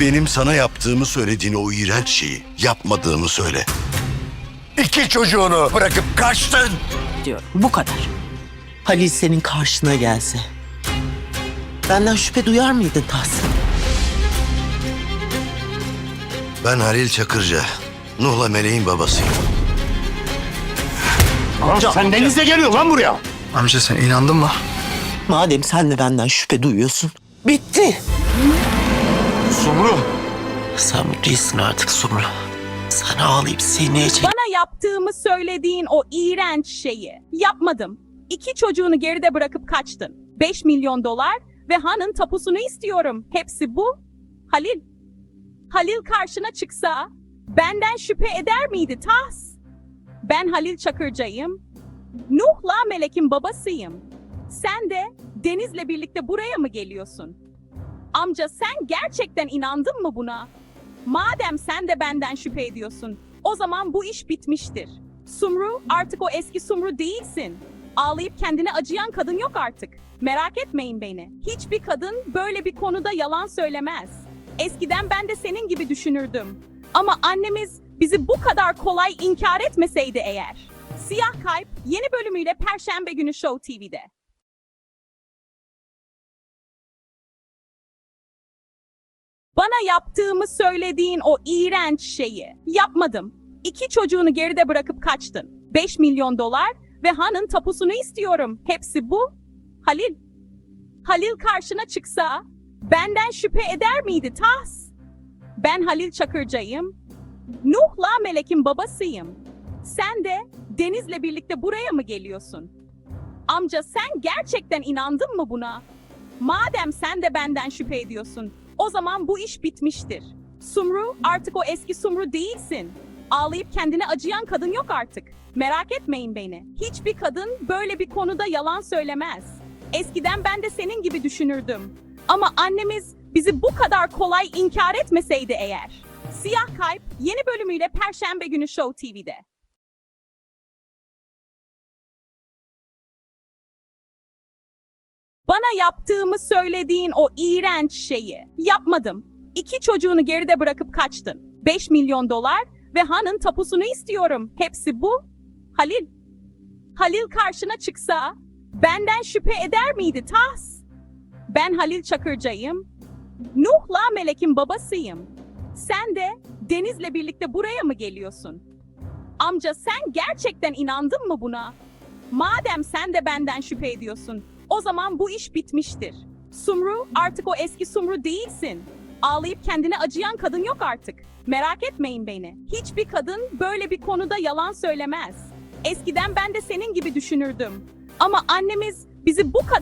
Benim sana yaptığımı söylediğin o iğrenç şeyi yapmadığımı söyle. İki çocuğunu bırakıp kaçtın. diyorum. Bu kadar. Halil senin karşına gelse. Benden şüphe duyar mıydın Tahsin? Ben Halil Çakırca. Nuh'la Meleğin babasıyım. Amca sen denizle geliyor lan buraya. Amca sen inandın mı? Madem sen de benden şüphe duyuyorsun. Bitti. Değilsin artık Sumru. Sen ağlayıp sineye Bana yaptığımı söylediğin o iğrenç şeyi yapmadım. İki çocuğunu geride bırakıp kaçtın. 5 milyon dolar ve hanın tapusunu istiyorum. Hepsi bu. Halil. Halil karşına çıksa benden şüphe eder miydi Tahs? Ben Halil Çakırca'yım. Nuh'la Melek'in babasıyım. Sen de Deniz'le birlikte buraya mı geliyorsun? Amca sen gerçekten inandın mı buna? Madem sen de benden şüphe ediyorsun, o zaman bu iş bitmiştir. Sumru artık o eski Sumru değilsin. Ağlayıp kendine acıyan kadın yok artık. Merak etmeyin beni. Hiçbir kadın böyle bir konuda yalan söylemez. Eskiden ben de senin gibi düşünürdüm. Ama annemiz bizi bu kadar kolay inkar etmeseydi eğer. Siyah Kalp yeni bölümüyle Perşembe günü Show TV'de. Bana yaptığımı söylediğin o iğrenç şeyi yapmadım. İki çocuğunu geride bırakıp kaçtın. 5 milyon dolar ve hanın tapusunu istiyorum. Hepsi bu. Halil. Halil karşına çıksa benden şüphe eder miydi Tahs? Ben Halil Çakırca'yım. Nuh'la Melek'in babasıyım. Sen de Deniz'le birlikte buraya mı geliyorsun? Amca sen gerçekten inandın mı buna? Madem sen de benden şüphe ediyorsun, o zaman bu iş bitmiştir. Sumru artık o eski Sumru değilsin. Ağlayıp kendine acıyan kadın yok artık. Merak etmeyin beni. Hiçbir kadın böyle bir konuda yalan söylemez. Eskiden ben de senin gibi düşünürdüm. Ama annemiz bizi bu kadar kolay inkar etmeseydi eğer. Siyah Kalp yeni bölümüyle Perşembe günü Show TV'de. Bana yaptığımı söylediğin o iğrenç şeyi yapmadım. İki çocuğunu geride bırakıp kaçtın. 5 milyon dolar ve hanın tapusunu istiyorum. Hepsi bu. Halil. Halil karşına çıksa benden şüphe eder miydi Tahs? Ben Halil Çakırca'yım. Nuh'la Melek'in babasıyım. Sen de Deniz'le birlikte buraya mı geliyorsun? Amca sen gerçekten inandın mı buna? Madem sen de benden şüphe ediyorsun, o zaman bu iş bitmiştir. Sumru artık o eski Sumru değilsin. Ağlayıp kendine acıyan kadın yok artık. Merak etmeyin beni. Hiçbir kadın böyle bir konuda yalan söylemez. Eskiden ben de senin gibi düşünürdüm. Ama annemiz bizi bu kadar